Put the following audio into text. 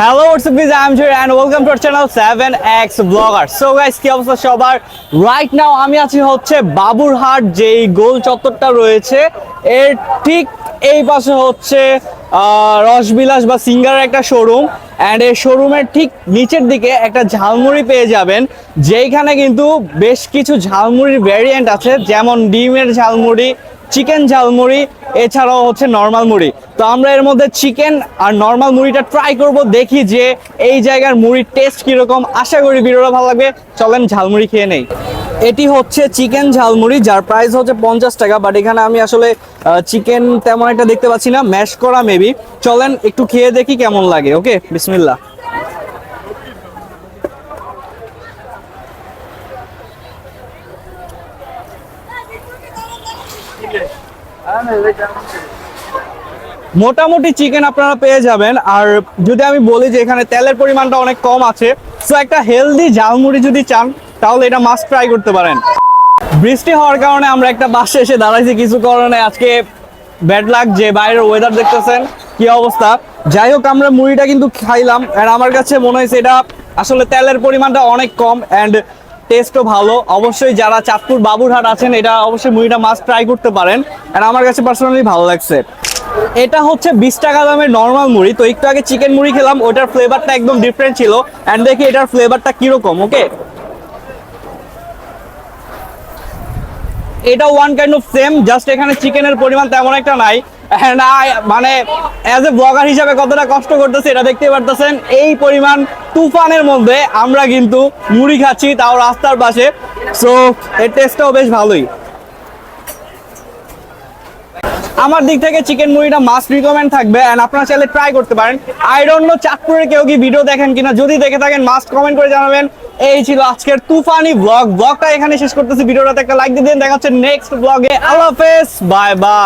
Hello and welcome to channel 7x blogger so guys কি অবস্থা সবার? রাইট নাও আমি আছি হচ্ছে বাবুরহাট, যেই গোল চত্বরটা রয়েছে, এর ঠিক এই পাশে হচ্ছে রসবিলাস বা সিঙ্গারের একটা শোরুম অ্যান্ড এই শোরুমের ঠিক নিচের দিকে একটা ঝালমুড়ি পেয়ে যাবেন, যেইখানে কিন্তু বেশ কিছু ঝালমুড়ির ভ্যারিয়েন্ট আছে, যেমন ডিমের ঝালমুড়ি চিকেন ঝালমুড়ি এছাড়াও হচ্ছে নর্মাল মুড়ি। তো আমরা এর মধ্যে চিকেন আর নর্মাল মুড়িটা ট্রাই করব, দেখি যে এই জায়গার মুড়ির টেস্ট কীরকম। আশা করি ভিডিওটা ভালো লাগবে। চলেন ঝালমুড়ি খেয়ে নেই। এটি হচ্ছে চিকেন ঝালমুড়ি যার প্রাইস হচ্ছে পঞ্চাশ টাকা বাট এখানে আমি আসলে চিকেন তেমন একটা দেখতে পাচ্ছি না ম্যাশ করা মেবি চলেন একটু খেয়ে দেখি কেমন লাগে ওকে বিসমিল্লা মোটামুটি চিকেন আপনারা পেয়ে যাবেন। আর যদি আমি বলি যে এখানে তেলের পরিমাণটা অনেক কম আছে সো একটা হেলদি ঝালমুড়ি যদি চান, তাহলে এটা মাস্ট ট্রাই করতে পারেন। বৃষ্টি হওয়ার কারণে আমরা একটা বাসে এসে দাঁড়াইছি, কিছু কারণে আজকে ব্যাড লাগ যে বাইরের ওয়েদার দেখতেছেন, কি অবস্থা। যাই হোক, আমরা মুড়িটা কিন্তু খাইলাম, আর আমার কাছে মনে হয়েছে এটা আসলে তেলের পরিমাণটা অনেক কম অ্যান্ড টেস্টও ভালো। অবশ্যই যারা চাঁদপুর বাবুরহাট আছেন, এটা অবশ্যই মুড়িটা মাস্ট ট্রাই করতে পারেন। আর আমার কাছে পার্সোনালি ভালো লাগছে। এটা হচ্ছে বিশ টাকা দামের নর্মাল মুড়ি। তো একটু আগে চিকেন মুড়ি খেলাম ওটার ফ্লেভারটা একদম ডিফারেন্ট ছিল। অ্যান্ড দেখি এটার ফ্লেভারটা কীরকম ওকে এটা one kind of same just এখানে চিকেনের পরিমাণ তেমন একটা নাই। মানে অ্যাজ এ ব্লগার হিসাবে কতটা কষ্ট করতেছে এটা দেখতে পারতেছেন। এই পরিমাণ তুফানের মধ্যে আমরা কিন্তু মুড়ি খাচ্ছি, তাও রাস্তার পাশে। সো এর টেস্টটাও বেশ ভালোই। আমার দিক থেকে চিকেন মুড়িটা মাস্ট রিকমেন্ড থাকবে এন্ড আপনারা চাইলে ট্রাই করতে পারেন। আই ডোন্ট নো চাঁদপুরে কেউ কি ভিডিও দেখেন কিনা, যদি দেখে থাকেন মাস্ট কমেন্ট করে জানাবেন। এই ছিল আজকের তুফানি ব্লগ ব্লগটা এখানে শেষ করতেছি, ভিডিওটাতে একটা লাইক দিয়ে দিন দেখা হচ্ছে নেক্সট ব্লগে আল্লাহ হাফেজ বাই বাই